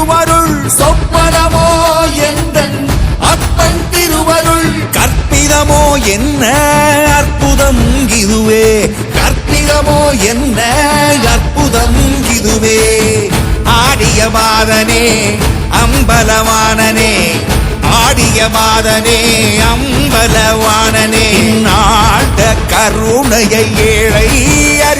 திருவருள் சொப்பனமோ எந்தன்? அப்பன் திருவருள் கற்பிதமோ என்ன? அற்புதம் இதுவே. கற்பிதமோ என்ன? அற்புதம் இதுவே. ஆடிய பாதனே அம்பலவானனே. ஆடிய பாதனே அம்பலவானனே. நாட்ட கருணையை ஏழை அறி